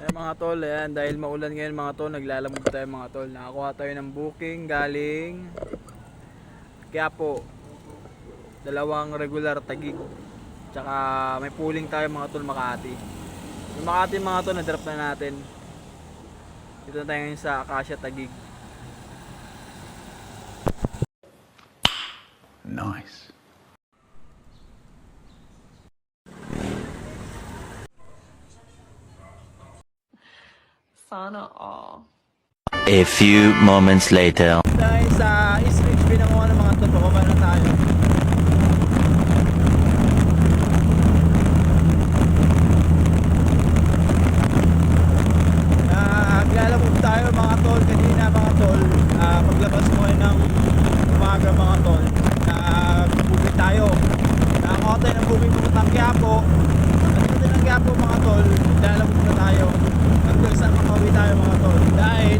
Ayan mga tol, ayan, dahil maulan ngayon mga tol, naglalamog tayo mga tol. Nakakuha tayo ng booking galing Quiapo. Dalawang regular tagig. Tsaka may pooling tayo mga tol Makati. Yung Makati mga tol, na-drop na natin. Dito na tayo ngayon sa Acacia Tagig. Nice. Sana all. A few moments later. Dahil sa East Ridge, pinanguha ng mga baka na tayo. Naglalamog tayo mga tol kanina mga tol. Ah, paglabas mo ay ng umaga mga tol. Tayo. Nakakuha tayo ng booking pupuntang Quiapo. Pagdating natin ng Quiapo mga tol, naglalamog na tayo. Hanggang saan makauwi tayo mga tol. Dahil